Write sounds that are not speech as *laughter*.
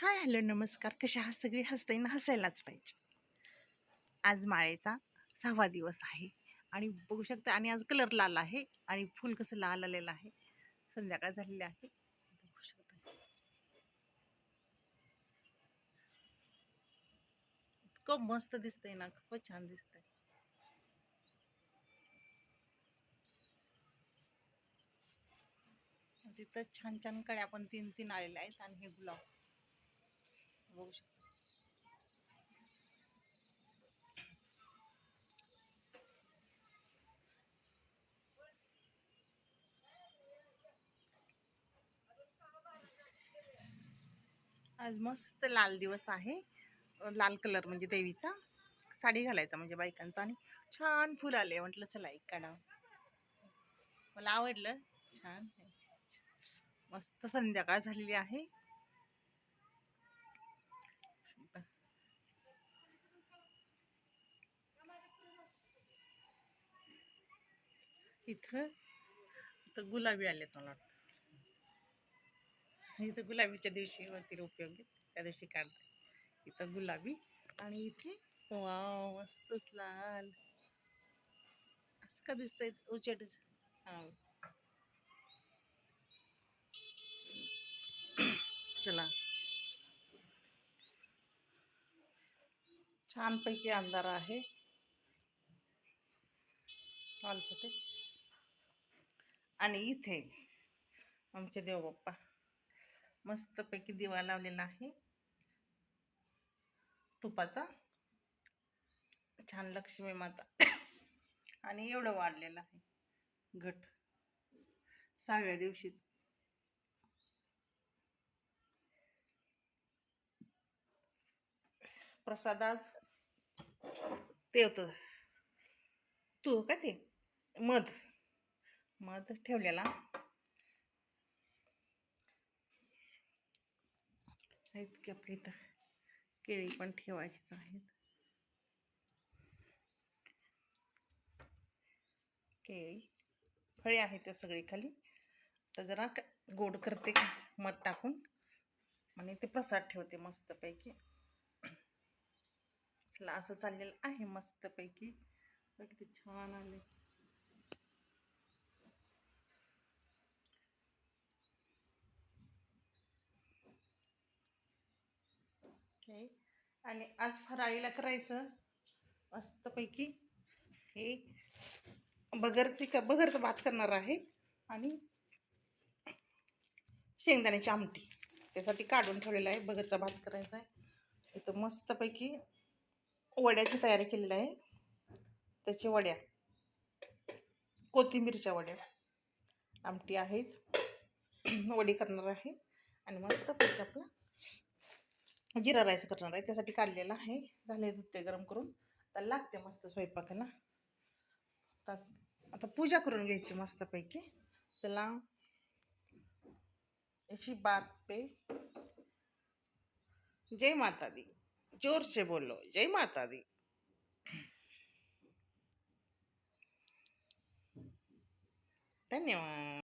Hi hello नमस्कार. कशा हा सगळी हसते ना हसायलाच पाहिजे. आज माळेचा सहावा दिवस आहे आणि बघू शकता आणि आज कलर लाल आहे आणि फुल कसं लाल आलेलं आहे. संध्याकाळ झालेली आहे. बघू शकता. इतकं मस्त दिसतंय ना खूपच छान दिसतंय. तिथं छान छान कड्या पण तीन तीन आलेल्या आहेत आणि हे गुलाब. बघू शकता. आज मस्त लाल दिवस आहे. लाल कलर म्हणजे देवीचा. साडी घालायचा म्हणजे बायकांचा आणि छान फुल आले. म्हटलं चला एक काढा मला आवडलं. छान मस्त संध्याकाळ झालेली आहे. इथं तर गुलाबी आलेत मला वाटतं. इथं गुलाबीच्या दिवशी वरती उपयोगी त्या दिवशी काढते इथं गुलाबी आणि इथे वाव मस्तच लाल. असं का दिसतंय? उचट. हा. चला. छानपैकी अंधार आहे. लालपते आणि इथे आमचे देवबाप्पा मस्तपैकी दिवा लावलेला आहे. तुपाचा. छान लक्ष्मी माता. आणि एवढं वाढलेलं आहे. घट. सहाव्या दिवशीच. प्रसाद आज ते होतं. तू का ते? मध. मध ठेवलेला. आहेत की आपल्या इथं? केळी पण ठेवायचीच आहेत. केळी. फळे आहेत त्या सगळी खाली. तर जरा गोड करते मध टाकून. आणि ते प्रसाद ठेवते मस्तपैकी. चला असं चाललेलं आहे मस्तपैकी. किती छान आले हे आणि आज फराळीला करायचं. मस्तपैकी हे बगरची क बगरचं भात करणार आहे. आणि शेंगदाण्याची आमटी. त्यासाठी काढून ठेवलेलं आहे. बगरचा भात करायचा आहे. इथं मस्तपैकी वड्याची तयारी केलेली आहे. त्याची वड्या. कोथिंबीरच्या वड्या. आमटी आहेच. *clears throat* वडी करणार आहे. आणि मस्तपैकी आपला जिरा राईस करणार आहे. त्यासाठी काढलेला आहे. झाले दूध ते गरम करून. आता लागते मस्त स्वयंपाकाला. आता आता पूजा करून घ्यायची मस्तपैकी. चला. अशी बात पे. जय माता दी जोर से बोलो जय माता दी धन्यवाद.